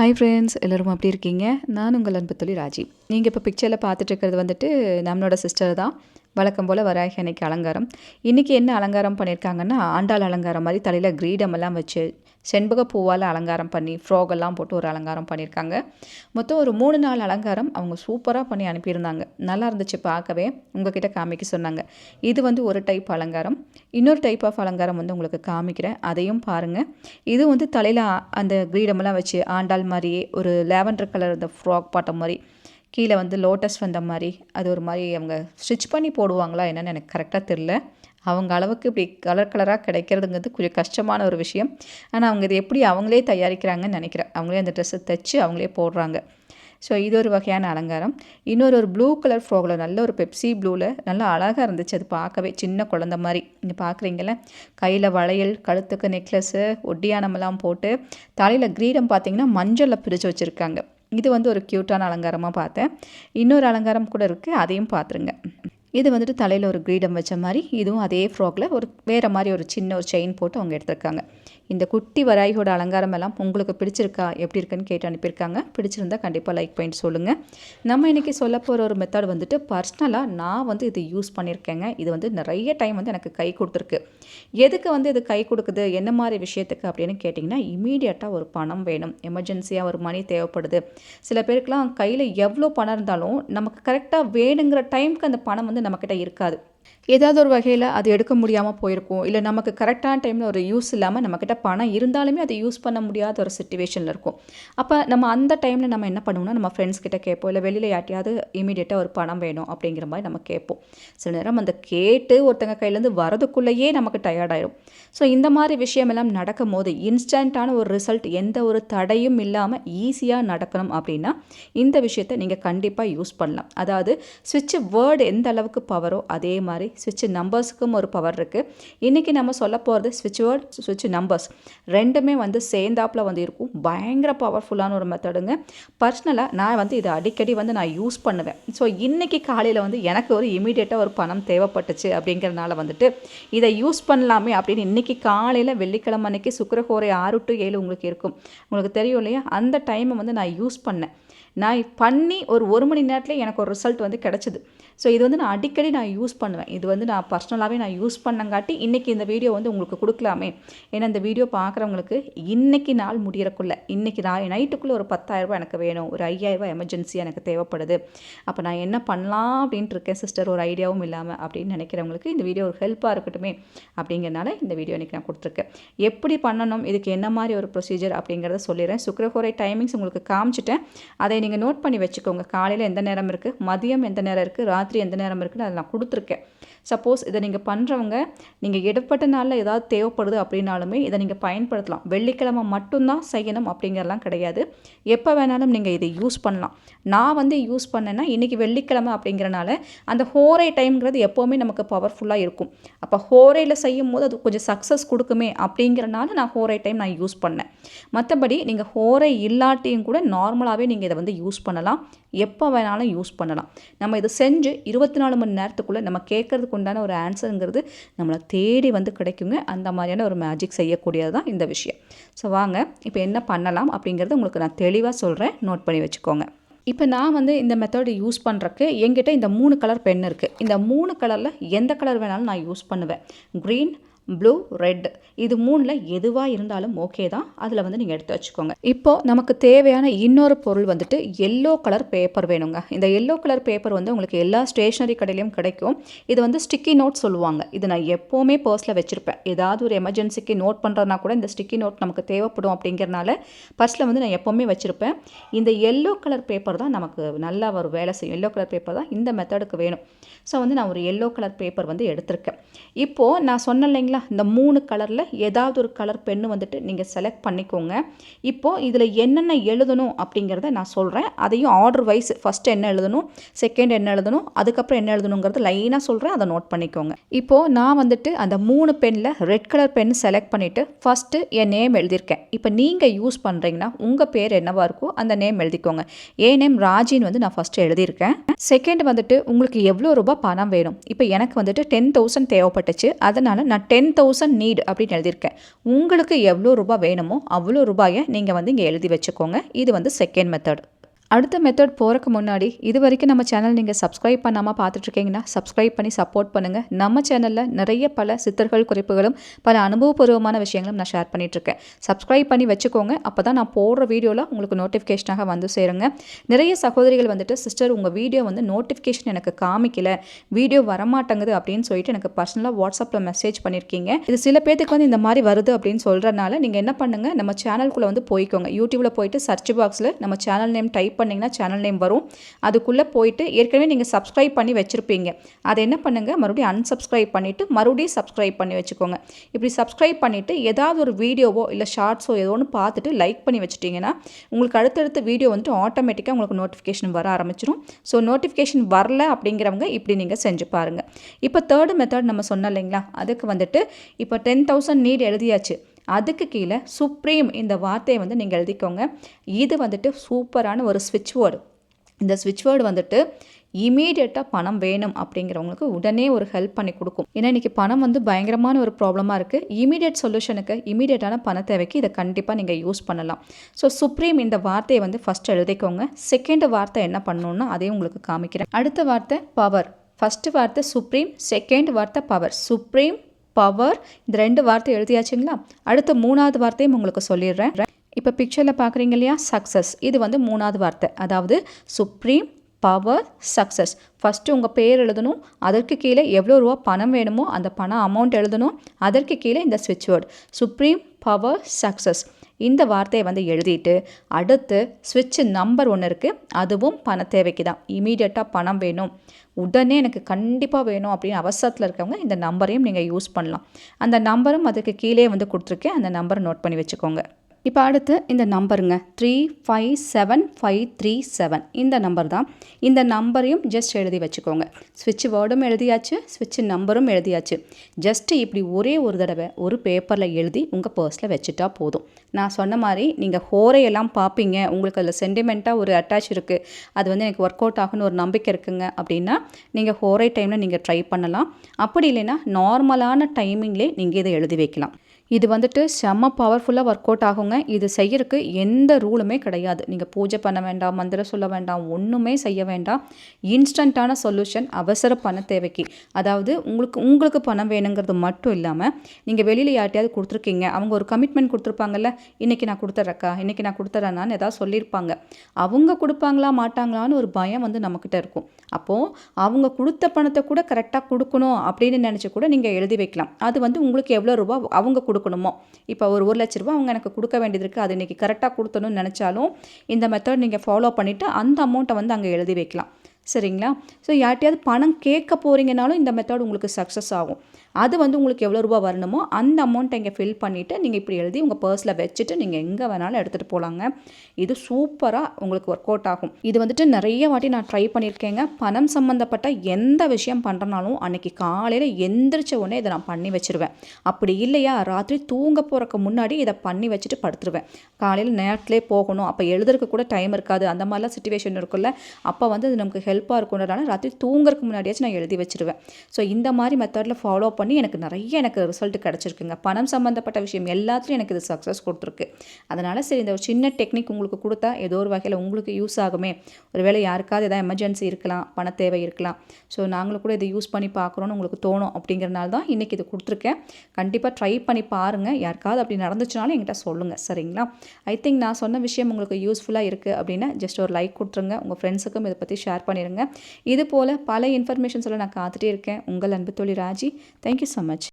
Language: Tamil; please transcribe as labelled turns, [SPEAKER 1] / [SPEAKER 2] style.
[SPEAKER 1] ஹாய் ஃப்ரெண்ட்ஸ் எல்லோரும் அப்படி இருக்கீங்க? நான் உங்கள் அன்பு தொழில் ராஜி. நீங்கள் இப்போ பிக்சரில் பார்த்துட்டு இருக்கிறது வந்துட்டு நம்மளோட சிஸ்டர் தான். வழக்கம் போல் வராகி அன்னைக்கு அலங்காரம். இன்றைக்கி என்ன அலங்காரம் பண்ணியிருக்காங்கன்னா ஆண்டாள் அலங்காரம் மாதிரி தலையில் கிரீடமெல்லாம் வச்சு செண்பக பூவால் அலங்காரம் பண்ணி ஃப்ராகெல்லாம் போட்டு ஒரு அலங்காரம் பண்ணியிருக்காங்க. மொத்தம் ஒரு மூணு நாள் அலங்காரம் அவங்க சூப்பராக பண்ணி அனுப்பியிருந்தாங்க. நல்லா இருந்துச்சு பார்க்கவே. உங்ககிட்ட காமிக்க சொன்னாங்க. இது வந்து ஒரு டைப் அலங்காரம். இன்னொரு டைப் ஆஃப் அலங்காரம் வந்து உங்களுக்கு காமிக்கிறேன். அதையும் பாருங்கள் இது வந்து தலையில் அந்த கிரீடமெல்லாம் வச்சு ஆண்டாள் மாதிரியே ஒரு லேவண்டர் கலர் இந்த ஃப்ராக் பாட்டம் மாதிரி கீழே வந்து லோட்டஸ் வந்த மாதிரி அது ஒரு மாதிரி அவங்க ஸ்டிச் பண்ணி போடுவாங்களா என்னென்னு எனக்கு கரெக்டாக தெரில அவங்க அளவுக்கு இப்படி கலர் கலராக கிடைக்கிறதுங்கிறது கொஞ்சம் கஷ்டமான ஒரு விஷயம். ஆனால் அவங்க இது எப்படி அவங்களே தயாரிக்கிறாங்கன்னு நினைக்கிறேன். அவங்களே அந்த ட்ரெஸ்ஸை தைச்சி அவங்களே போடுறாங்க. ஸோ இது ஒரு வகையான அலங்காரம். இன்னொரு ஒரு ப்ளூ கலர் ஃப்ராகில் நல்ல ஒரு பெப்சி ப்ளூவில் நல்லா அழகாக இருந்துச்சு. அது பார்க்கவே சின்ன குழந்த மாதிரி. நீங்கள் பார்க்குறீங்கள கையில் வளையல் கழுத்துக்கு நெக்லஸ்ஸு ஒட்டியானமெல்லாம் போட்டு தலையில் கிரீடம் பார்த்தீங்கன்னா மஞ்சளில் பிரித்து வச்சுருக்காங்க. இது வந்து ஒரு க்யூட்டான அலங்காரமாக பார்த்தேன். இன்னொரு அலங்காரம் கூட இருக்குது அதையும் பார்த்துருங்க. இது வந்துட்டு தலையில் ஒரு கிரீடம் வச்ச மாதிரி இதுவும் அதே ஃப்ராக்கில் ஒரு வேறு மாதிரி ஒரு சின்ன ஒரு செயின் போட்டு அவங்க எடுத்திருக்காங்க. இந்த குட்டி வராயியோட அலங்காரம் எல்லாம் உங்களுக்கு பிடிச்சிருக்கா எப்படி இருக்குன்னு கேட்டு அனுப்பியிருக்காங்க. பிடிச்சிருந்தா கண்டிப்பாக லைக் பண்ணிட்டு சொல்லுங்கள் நம்ம இன்றைக்கி சொல்ல போகிற ஒரு மெத்தட் வந்துட்டு பர்சனலாக நான் வந்து இது யூஸ் பண்ணியிருக்கேங்க. இது வந்து நிறைய டைம் வந்து எனக்கு கை கொடுத்துருக்கு. எதுக்கு வந்து இது கை கொடுக்குது? என்ன மாதிரி விஷயத்துக்கு அப்படின்னு கேட்டிங்கன்னா இமீடியட்டாக ஒரு பணம் வேணும். எமர்ஜென்சியாக ஒரு மணி தேவைப்படுது. சில பேருக்குலாம் கையில் எவ்வளோ பணம் இருந்தாலும் நமக்கு கரெக்டாக வேணுங்கிற டைமுக்கு அந்த பணம் வந்து நம்மக்கிட்ட இருக்காது. ஏதாவது ஒரு வகையில் அது எடுக்க முடியாமல் போயிருக்கும். இல்லை நமக்கு கரெக்டான டைமில் ஒரு யூஸ் இல்லாமல் நம்மக்கிட்ட பணம் இருந்தாலுமே அதை யூஸ் பண்ண முடியாத ஒரு சுச்சுவேஷனில் இருக்கும். அப்போ நம்ம அந்த டைமில் நம்ம என்ன பண்ணுவோம்னா நம்ம ஃப்ரெண்ட்ஸ் கிட்ட கேட்போம். இல்லை வெளியில் யார்ட்டையாவது இமீடியட்டாக ஒரு பணம் வேணும் அப்படிங்கிற மாதிரி நம்ம கேட்போம். சில நேரம் அந்த கேட்டு ஒருத்தங்க கையிலேருந்து வரதுக்குள்ளேயே நமக்கு டயர்டாயிடும் ஸோ இந்த மாதிரி விஷயமெல்லாம் நடக்கும் போது இன்ஸ்டண்ட்டான ஒரு ரிசல்ட் எந்த ஒரு தடையும் இல்லாமல் ஈஸியாக நடக்கணும் அப்படின்னா இந்த விஷயத்தை நீங்கள் கண்டிப்பாக யூஸ் பண்ணலாம். அதாவது சுவிட்ச் வேர்டு எந்த அளவுக்கு பவரோ அதே மாதிரி சுவிட்ச் நம்பர்ஸுக்கும் ஒரு பவர் இருக்குது இன்றைக்கி நம்ம சொல்ல போகிறது சுவிட்ச் வேர்ட் சுவிட்ச் நம்பர்ஸ் ரெண்டுமே வந்து சேர்ந்தாப்பில் வந்து இருக்கும். பயங்கர பவர்ஃபுல்லான ஒரு மெத்தடுங்க பர்சனலாக நான் வந்து இதை அடிக்கடி வந்து நான் யூஸ் பண்ணுவேன். ஸோ இன்றைக்கி காலையில் வந்து எனக்கு ஒரு இமீடியட்டாக ஒரு பணம் தேவைப்பட்டுச்சு அப்படிங்கிறனால வந்துட்டு இதை யூஸ் பண்ணலாமே அப்படின்னு இன்றைக்கி காலையில் வெள்ளிக்கிழமை அன்னைக்கு சுக்கரகோரை ஆறு டு ஏழு உங்களுக்கு இருக்கும். உங்களுக்கு தெரியும் இல்லையா? அந்த டைமை வந்து நான் யூஸ் பண்ணேன். நான் பண்ணி ஒரு ஒரு மணி நேரத்தில் எனக்கு ஒரு ரிசல்ட் வந்து கிடச்சிது. ஸோ இது வந்து நான் அடிக்கடி நான் யூஸ் பண்ணுவேன். இது வந்து நான் பர்சனலாகவே நான் யூஸ் பண்ணங்காட்டி இன்றைக்கி இந்த வீடியோ வந்து உங்களுக்கு கொடுக்கலாமே. ஏன்னா இந்த வீடியோ பார்க்குறவங்களுக்கு இன்றைக்கி நாள் முடியறக்குள்ளே இன்றைக்கி நான் நைட்டுக்குள்ளே ஒரு பத்தாயிரரூபா எனக்கு வேணும். ஒரு ஐயாயிரரூபா எமர்ஜென்சி எனக்கு தேவைப்படுது. அப்போ நான் என்ன பண்ணலாம் அப்படின்ட்டு இருக்கேன் சிஸ்டர் ஒரு ஐடியாவும் இல்லாமல் அப்படின்னு நினைக்கிறவங்களுக்கு இந்த வீடியோ ஒரு ஹெல்ப்பாக இருக்கட்டுமே அப்படிங்கிறனால இந்த வீடியோ இன்றைக்கி நான் கொடுத்துருக்கேன். எப்படி பண்ணணும்? இதுக்கு என்ன மாதிரி ஒரு ப்ரொசீஜர் அப்படிங்கிறத சொல்லிடுறேன். சுக்கரகோரை டைமிங்ஸ் உங்களுக்கு காமிச்சிட்டேன். அதை நீங்கள் நோட் பண்ணி வச்சுக்கோங்க. காலையில் எந்த நேரம் இருக்குது மதியம் எந்த நேரம் இருக்குது ராத்திரி எந்த நேரம் இருக்குன்னு அதை நான் கொடுத்துருக்கேன். சப்போஸ் இதை நீங்கள் பண்ணுறவங்க நீங்கள் இடப்பட்ட நாளில் ஏதாவது தேவைப்படுது அப்படின்னாலுமே இதை நீங்கள் பயன்படுத்தலாம். வெள்ளிக்கிழமை மட்டும்தான் செய்யணும் அப்படிங்கிறலாம் கிடையாது. எப்போ வேணாலும் நீங்கள் இதை யூஸ் பண்ணலாம். நான் வந்து யூஸ் பண்ணேன்னா இன்றைக்கி வெள்ளிக்கிழமை அப்படிங்கிறனால அந்த ஹோரை டைம்ங்கிறது எப்போவுமே நமக்கு பவர்ஃபுல்லாக இருக்கும். அப்போ ஹோரையில் செய்யும் போது அது கொஞ்சம் சக்ஸஸ் கொடுக்குமே அப்படிங்கிறனால நான் ஹோரை டைம் நான் யூஸ் பண்ணேன். மற்றபடி நீங்கள் ஹோரை இல்லாட்டியும் கூட நார்மலாகவே நீங்கள் இதை வந்து யூஸ் பண்ணலாம். எப்போ வேணாலும் யூஸ் பண்ணலாம். நம்ம இதை செஞ்சு இருபத்தி நாலு மணி நேரத்துக்குள்ளே நம்ம கேட்குறதுக்கு உண்டான ஒரு ஆன்சருங்கிறது நம்மளை தேடி வந்து கிடைக்குங்க. அந்த மாதிரியான ஒரு மேஜிக் செய்யக்கூடியது தான் இந்த விஷயம். ஸோ வாங்க இப்போ என்ன பண்ணலாம் அப்படிங்கிறது உங்களுக்கு நான் தெளிவாக சொல்கிறேன் நோட் பண்ணி வச்சுக்கோங்க. இப்போ நான் வந்து இந்த மெத்தடு யூஸ் பண்ணுறக்கு என்கிட்ட இந்த மூணு கலர் பென் இருக்குது இந்த மூணு கலரில் எந்த கலர் வேணாலும் நான் யூஸ் பண்ணுவேன். க்ரீன் ப்ளூ ரெட் இது மூணில் எதுவாக இருந்தாலும் ஓகே தான். அதில் வந்து நீங்கள் எடுத்து வச்சுக்கோங்க. இப்போது நமக்கு தேவையான இன்னொரு பொருள் வந்துட்டு எல்லோ கலர் பேப்பர் வேணுங்க. இந்த எல்லோ கலர் பேப்பர் வந்து உங்களுக்கு எல்லா ஸ்டேஷ்னரி கடையிலையும் கிடைக்கும். இது வந்து ஸ்டிக்கி நோட் சொல்லுவாங்க. இது நான் எப்போவுமே பர்ஸில் வச்சுருப்பேன். ஏதாவது ஒரு எமர்ஜென்சிக்கு நோட் பண்ணுறதுனா கூட இந்த ஸ்டிக்கி நோட் நமக்கு தேவைப்படும் அப்படிங்கிறனால பர்ஸில் வந்து நான் எப்போவுமே வச்சுருப்பேன். இந்த எல்லோ கலர் பேப்பர் தான் நமக்கு நல்லா ஒரு வேலை செய்யும். எல்லோ கலர் பேப்பர் தான் இந்த மெத்தடுக்கு வேணும். ஸோ வந்து நான் ஒரு எல்லோ கலர் பேப்பர் வந்து எடுத்திருக்கேன். இப்போது நான் சொன்ன இல்லைங்களா இந்த மூணு கலரில் ஏதாவது ஒரு கலர் பெண்ணு வந்துட்டு நீங்கள் செலக்ட் பண்ணிக்கோங்க. இப்போது இதில் என்னென்ன எழுதணும் அப்படிங்கிறத நான் சொல்கிறேன் அதையும் ஆர்டர் வைஸ் ஃபஸ்ட்டு என்ன எழுதணும் செகண்ட் என்ன எழுதணும் அதுக்கப்புறம் என்ன எழுதணுங்கிறத லைனாக சொல்கிறேன் அதை நோட் பண்ணிக்கோங்க. இப்போது நான் வந்துட்டு அந்த மூணு பெண்ணில் ரெட் கலர் பென் செலக்ட் பண்ணிவிட்டு ஃபஸ்ட்டு என் நேம் எழுதியிருக்கேன். இப்போ நீங்கள் யூஸ் பண்ணுறீங்கன்னா உங்கள் பேர் என்னவாக இருக்கோ அந்த நேம் எழுதிக்கோங்க. ஏ நேம் ராஜின்னு வந்து நான் ஃபஸ்ட்டு எழுதியிருக்கேன். செகண்ட் வந்துட்டு உங்களுக்கு எவ்வளோ ரூபாய் பணம் வேணும்? இப்போ எனக்கு வந்துட்டு டென் தௌசண்ட் தேவைப்பட்டுச்சு. அதனால் நான் டென் டென் தௌசண்ட் நீட் அப்படின்னு எழுதியிருக்கேன். உங்களுக்கு எவ்வளோ ரூபாய் வேணுமோ அவ்வளோ ரூபாயை நீங்கள் வந்து இங்கே எழுதி வச்சுக்கோங்க. இது வந்து செகண்ட் மெத்தட் அடுத்த மெத்தட் போகிறக்கு முன்னாடி இது வரைக்கும் நம்ம சேனல் நீங்கள் சப்ஸ்கிரைப் பண்ணாமல் பார்த்துட்ருக்கீங்கன்னா சப்ஸ்கிரைப் பண்ணி சப்போர்ட் பண்ணுங்கள் நம்ம சேனலில் நிறைய பல சித்தர்கள் குறிப்புகளும் பல அனுபவபூர்வமான விஷயங்களும் நான் ஷேர் பண்ணிகிட்ருக்கேன் சப்ஸ்கிரைப் பண்ணி வச்சுக்கோங்க. அப்போ தான் நான் போடுற வீடியோவில் உங்களுக்கு நோட்டிஃபிகேஷனாக வந்து சேருங்க. நிறைய சகோதரிகள் வந்துட்டு சிஸ்டர் உங்கள் வீடியோ வந்து நோட்டிஃபிகேஷன் எனக்கு காமிக்கல. வீடியோ வரமாட்டேங்குது அப்படின்னு சொல்லிட்டு எனக்கு பர்சனலாக வாட்ஸ்அப்பில் மெசேஜ் பண்ணியிருக்கீங்க இது சில பேத்துக்கு வந்து இந்த மாதிரி வருது அப்படின்னு சொல்கிறனால நீங்கள் என்ன பண்ணுங்கள் நம்ம சேனலுக்குள்ளே வந்து போய்க்கோங்க. யூடியூப்பில் போயிட்டு சர்ச் பாக்ஸில் நம்ம சேனல் நேம் டைப் பண்ணிங்கன்னா சேனல் நேம் வரும். அதுக்குள்ளே போயிட்டு ஏற்கனவே நீங்கள் சப்ஸ்கிரைப் பண்ணி வச்சுருப்பீங்க. அதை என்ன பண்ணுங்கள் மறுபடியும் அன்சப்ஸ்கிரைப் பண்ணிவிட்டு மறுபடியும் சப்ஸ்கிரைப் பண்ணி வச்சுக்கோங்க. இப்படி சப்ஸ்கிரைப் பண்ணிவிட்டு ஏதாவது ஒரு வீடியோவோ இல்லை ஷார்ட்ஸோ ஏதோ ஒன்று பார்த்துட்டு லைக் பண்ணி வச்சுட்டிங்கன்னா உங்களுக்கு அடுத்தடுத்த வீடியோ வந்துட்டு ஆட்டோமேட்டிக்காக உங்களுக்கு நோட்டிஃபிகேஷன் வர ஆரம்பிச்சிடும் ஸோ நோட்டிஃபிகேஷன் வரல அப்படிங்கிறவங்க இப்படி நீங்கள் செஞ்சு பாருங்கள் இப்போ தேர்டு மெத்தட் நம்ம சொன்னோம் இல்லைங்களா? அதுக்கு வந்துட்டு இப்போ டென் தௌசண்ட் நீட் எழுதியாச்சு. அதுக்கு கீழே சுப்ரீம் இந்த வார்த்தையை வந்து நீங்கள் எழுதிக்கோங்க. இது வந்துட்டு சூப்பரான ஒரு ஸ்விட்ச் வேர்டு இந்த ஸ்விட்ச் வேர்டு வந்துட்டு இமீடியட்டாக பணம் வேணும் அப்படிங்கிறவங்களுக்கு உடனே ஒரு ஹெல்ப் பண்ணி கொடுக்கும். ஏன்னா இன்றைக்கி பணம் வந்து பயங்கரமான ஒரு ப்ராப்ளமாக இருக்குது இமீடியட் சொல்யூஷனுக்கு இமீடியட்டான பண தேவைக்கு இதை கண்டிப்பாக நீங்கள் யூஸ் பண்ணலாம். ஸோ சுப்ரீம் இந்த வார்த்தையை வந்து ஃபஸ்ட் எழுதிக்கோங்க. செகண்ட் வார்த்தை என்ன பண்ணணும்னா அதையும் உங்களுக்கு காமிக்கிறேன். அடுத்த வார்த்தை பவர் ஃபஸ்ட்டு வார்த்தை சுப்ரீம் செகண்ட் வார்த்தை பவர் சுப்ரீம் பவர் இந்த ரெண்டு வார்த்தை எழுதியாச்சுங்களா? அடுத்த மூணாவது வார்த்தையும் உங்களுக்கு சொல்லிடுறேன். இப்போ பிக்சரில் பார்க்குறீங்க இல்லையா? சக்ஸஸ் இது வந்து மூணாவது வார்த்தை. அதாவது சுப்ரீம் பவர் சக்ஸஸ் ஃபஸ்ட்டு உங்கள் பேர் எழுதணும். அதற்கு கீழே எவ்வளோ ரூபா பணம் வேணுமோ அந்த பணம் அமௌண்ட் எழுதணும். அதற்கு கீழே இந்த ஸ்விட்ச் வேர்டு சுப்ரீம் பவர் சக்ஸஸ் இந்த வார்த்தையை வந்து எழுதிட்டு அடுத்து ஸ்விட்ச் நம்பர் ஒன்று இருக்குது அதுவும் பண தேவைக்கு தான் இமீடியட்டாக பணம் வேணும். உடனே எனக்கு கண்டிப்பாக வேணும் அப்படின்னு அவசரத்தில் இருக்கவங்க இந்த நம்பரையும் நீங்கள் யூஸ் பண்ணலாம். அந்த நம்பரும் அதுக்கு கீழே வந்து கொடுத்துருக்கேன். அந்த நம்பரை நோட் பண்ணி வச்சுக்கோங்க. இப்போ அடுத்து இந்த நம்பருங்க. Three five seven five three seven இந்த நம்பர் தான். இந்த நம்பரையும் ஜஸ்ட் எழுதி வச்சுக்கோங்க. ஸ்விட்ச் வேர்டும் எழுதியாச்சு ஸ்விட்ச் நம்பரும் எழுதியாச்சு. ஜஸ்ட்டு இப்படி ஒரே ஒரு தடவை ஒரு பேப்பரில் எழுதி உங்கள் பர்ஸில் வச்சுட்டா போதும். நான் சொன்ன மாதிரி நீங்கள் ஹோரையெல்லாம் பார்ப்பீங்க. உங்களுக்கு அதில் சென்டிமெண்ட்டாக ஒரு அட்டாச் இருக்குது அது வந்து எனக்கு ஒர்க் அவுட் ஆகுன்னு ஒரு நம்பிக்கை இருக்குங்க அப்படின்னா நீங்கள் ஹோரை டைமில் நீங்கள் ட்ரை பண்ணலாம். அப்படி இல்லைன்னா நார்மலான டைமிங்லேயே நீங்கள் இதை எழுதி வைக்கலாம். இது வந்துட்டு செம்ம பவர்ஃபுல்லாக ஒர்க் அவுட் ஆகுங்க. இது செய்யறதுக்கு எந்த ரூலுமே கிடையாது. நீங்கள் பூஜை பண்ண வேண்டாம் மந்திரம் சொல்ல வேண்டாம் ஒன்றுமே செய்ய வேண்டாம். இன்ஸ்டண்ட்டான சொல்யூஷன் அவசர பண தேவைக்கு. அதாவது உங்களுக்கு உங்களுக்கு பணம் வேணுங்கிறது மட்டும் இல்லாமல் நீங்கள் வெளியில் யார்ட்டையாவது கொடுத்துருக்கீங்க. அவங்க ஒரு கமிட்மெண்ட் கொடுத்துருப்பாங்கல்ல இன்றைக்கி நான் கொடுத்துட்றக்கா இன்றைக்கி நான் கொடுத்துட்றேனான்னு ஏதாவது சொல்லியிருப்பாங்க. அவங்க கொடுப்பாங்களா மாட்டாங்களான்னு ஒரு பயம் வந்து நம்மக்கிட்ட இருக்கும். அப்போது அவங்க கொடுத்த பணத்தை கூட கரெக்டாக கொடுக்கணும் அப்படின்னு நினச்சி கூட நீங்கள் எழுதி வைக்கலாம். அது வந்து உங்களுக்கு எவ்வளோ ரூபா அவங்க கொடு கொடுக்கணுமோ? இப்போ ஒரு ஒரு லட்ச ரூபா அவங்க எனக்கு கொடுக்க வேண்டியது இருக்குது அது இன்றைக்கி கரெக்டாக கொடுத்தணும்னு நினச்சாலும் இந்த மெத்தட் நீங்கள் ஃபாலோ பண்ணிவிட்டு அந்த அமௌண்ட்டை வந்து அங்கே எழுதி வைக்கலாம். சரிங்களா? ஸோ யார்ட்டையாவது பணம் கேட்க போகிறீங்கனாலும் இந்த மெத்தட் உங்களுக்கு சக்ஸஸ் ஆகும். அது வந்து உங்களுக்கு எவ்வளோ ரூபா வரணுமோ அந்த அமௌண்ட்டை இங்கே ஃபில் பண்ணிவிட்டு நீங்கள் இப்படி எழுதி உங்கள் பர்ஸில் வச்சுட்டு நீங்கள் எங்கே வேணாலும் எடுத்துகிட்டு போகலாங்க இது சூப்பராக உங்களுக்கு ஒர்க் அவுட் ஆகும். இது வந்துட்டு நிறைய வாட்டி நான் ட்ரை பண்ணியிருக்கேங்க பணம் சம்மந்தப்பட்ட எந்த விஷயம் பண்ணுறனாலும் அன்றைக்கி காலையில் எந்திரிச்ச உடனே இதை நான் பண்ணி வச்சுருவேன். அப்படி இல்லையா? ராத்திரி தூங்க போகிறக்கு முன்னாடி இதை பண்ணி வச்சுட்டு படுத்துருவேன். காலையில் நேரத்துலேயே போகணும். அப்போ எழுதுறதுக்கு கூட டைம் இருக்காது. அந்த மாதிரிலாம் சுச்சுவேஷன் இருக்குல்ல அப்போ வந்து அது நமக்கு ஹெல்ப்பாக இருக்குன்றனால ராத்திரி தூங்குறதுக்கு முன்னாடியாச்சும் நான் எழுதி வச்சுருவேன். ஸோ இந்த மாதிரி மெத்தடில் ஃபாலோ பண்ணி எனக்கு நிறைய எனக்கு ரிசல்ட் கிடச்சிருக்குங்க. பணம் சம்மந்தப்பட்ட விஷயம் எல்லாத்துலேயும் எனக்கு இது சக்ஸஸ் கொடுத்துருக்கு. அதனால் சரி இந்த ஒரு சின்ன டெக்னிக் உங்களுக்கு கொடுத்தா ஏதோ ஒரு வகையில் உங்களுக்கு யூஸ் ஆகுமே. ஒருவேளை யாருக்காவது எதாவது எமர்ஜென்சி இருக்கலாம் பண தேவை இருக்கலாம். ஸோ நாங்களும் கூட இதை யூஸ் பண்ணி பார்க்குறோன்னு உங்களுக்கு தோணும் அப்படிங்கிறனால தான் இன்றைக்கி இது கொடுத்துருக்கேன். கண்டிப்பாக ட்ரை பண்ணி பாருங்கள் யாருக்காவது அப்படி நடந்துச்சுனாலும் என்கிட்ட சொல்லுங்கள் சரிங்களா? ஐ திங்க் நான் சொன்ன விஷயம் உங்களுக்கு யூஸ்ஃபுல்லாக இருக்குது அப்படின்னா ஜஸ்ட் ஒரு லைக் கொடுத்துருங்க. உங்கள் ஃப்ரெண்ட்ஸுக்கும் இதை பற்றி ஷேர் பண்ணிடுங்க இது போல் பல இன்ஃபர்மேஷன்ஸ் எல்லாம் நான் காத்துட்டே இருக்கேன். உங்கள் அன்பு தொழில் Raji. Thank you so much.